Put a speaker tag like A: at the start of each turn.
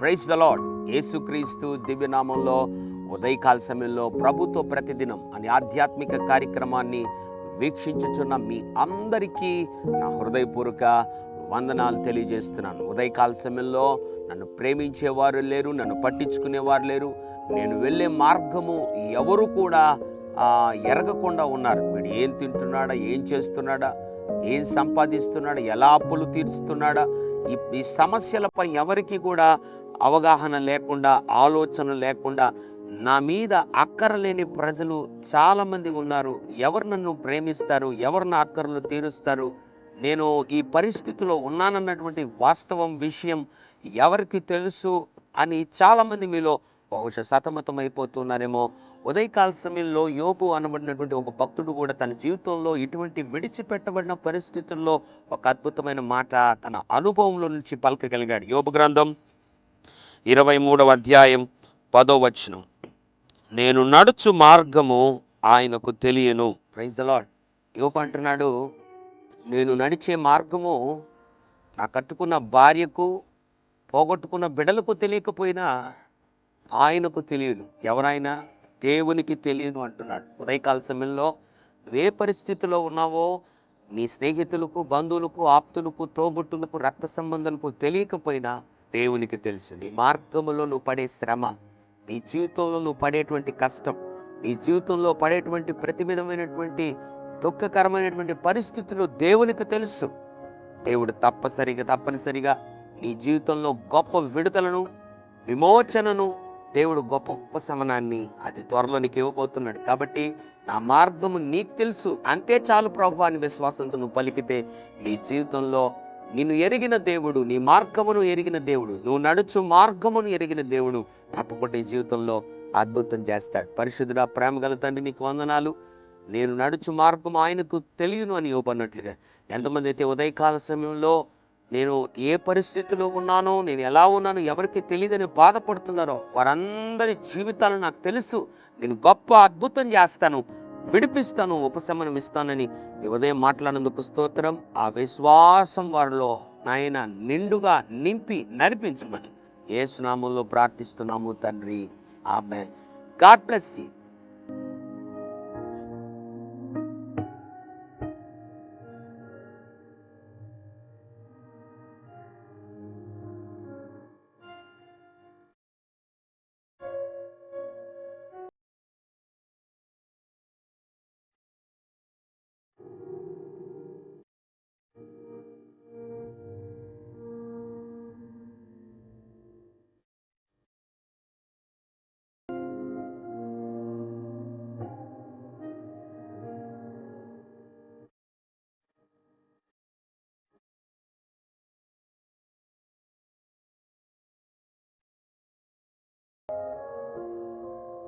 A: Praise the lord యేసుక్రీస్తు దివ్యనామంలో ఉదయకాల సమయంలో ప్రభుత్వ ప్రతిదినం అనే ఆధ్యాత్మిక కార్యక్రమాన్ని వీక్షించుచున్న మీ అందరికీ నా హృదయపూర్వక వందనాలు తెలియజేస్తున్నాను. ఉదయకాల సమయంలో నన్ను ప్రేమించేవారు లేరు నన్ను పట్టించుకునేవారు లేరు. నేను వెళ్ళే మార్గము ఎవరు కూడా ఎరగకుండా ఉన్నారు. వీడు ఏం తింటున్నాడా ఏం చేస్తున్నాడా ఏం సంపాదిస్తున్నాడా ఎలా అప్పులు తీరుస్తున్నాడా ఈ ఈ సమస్యలపై ఎవరికి కూడా అవగాహన లేకుండా ఆలోచన లేకుండా నా మీద అక్కరలేని ప్రజలు చాలామంది ఉన్నారు. ఎవరు నన్ను ప్రేమిస్తారు? ఎవరు నా అక్కరలు తీరుస్తారు? నేను ఈ పరిస్థితిలో ఉన్నానన్నటువంటి వాస్తవం విషయం ఎవరికి తెలుసు అని చాలామంది మీలో బహుశా సతమతం అయిపోతున్నారేమో ఉదయకాల సమయంలో యోపు అనబడినటువంటి ఒక భక్తుడు కూడా తన జీవితంలో ఇటువంటి విడిచిపెట్టబడిన పరిస్థితుల్లో ఒక అద్భుతమైన మాట తన అనుభవంలో నుంచి పలకగలిగాడు. యోపు గ్రంథం ఇరవై మూడవ అధ్యాయం పదో వచనం. నేను నడుచు మార్గము ఆయనకు తెలియను. ప్రైజ్ లాడ్ యోపు అంటున్నాడు నేను నడిచే మార్గము నా కట్టుకున్న భార్యకు పోగొట్టుకున్న బిడలకు తెలియకపోయినా ఆయనకు తెలియదు. ఎవరైనా దేవునికి తెలియను అంటున్నాడు. ఉదయకాల సమయంలో ఏ పరిస్థితిలో ఉన్నావో నీ స్నేహితులకు బంధువులకు ఆప్తులకు తోబుట్టులకు రక్త సంబంధాలకు తెలియకపోయినా దేవునికి తెలుసు. నీ మార్గంలో నువ్వు పడే శ్రమ నీ జీవితంలో నువ్వు పడేటువంటి కష్టం నీ జీవితంలో పడేటువంటి ప్రతి విధమైనటువంటి దుఃఖకరమైనటువంటి పరిస్థితులు దేవునికి తెలుసు. దేవుడు తప్పసరిగా తప్పనిసరిగా నీ జీవితంలో గొప్ప విడుదలను విమోచనను దేవుడు గొప్ప ఉపశమనాన్ని అతి త్వరలో నీకు ఇవ్వబోతున్నాడు. కాబట్టి నా మార్గము నీకు తెలుసు. అంతే చాలు ప్రభు అని విశ్వాసంతో నువ్వు పలికితే నీ జీవితంలో నిన్ను ఎరిగిన దేవుడు నీ మార్గమును ఎరిగిన దేవుడు నువ్వు నడుచు మార్గమును ఎరిగిన దేవుడు తప్పకుండా నీ జీవితంలో అద్భుతం చేస్తాడు. పరిశుద్ధుడా ప్రేమ గల తండ్రి నీకు వందనాలు. నేను నడుచు మార్గం ఆయనకు తెలియను అని ఇవ్వబడినట్లుగా ఎంతమంది అయితే ఉదయకాల సమయంలో నేను ఏ పరిస్థితిలో ఉన్నానో నేను ఎలా ఉన్నానో ఎవరికి తెలియదని బాధపడుతున్నారో వారందరి జీవితాలు నాకు తెలుసు. నేను గొప్ప అద్భుతం చేస్తాను విడిపిస్తాను ఉపశమనం ఇస్తానని ఉదయం మాట్లాడినందుకు స్తోత్రం. ఆ విశ్వాసం వారిలో నాయన నిండుగా నింపి నడిపించమని. ఏ సునామంలో ప్రార్థిస్తున్నాము తండ్రి. ఆమె గాడ్ బ్లెస్ యూ.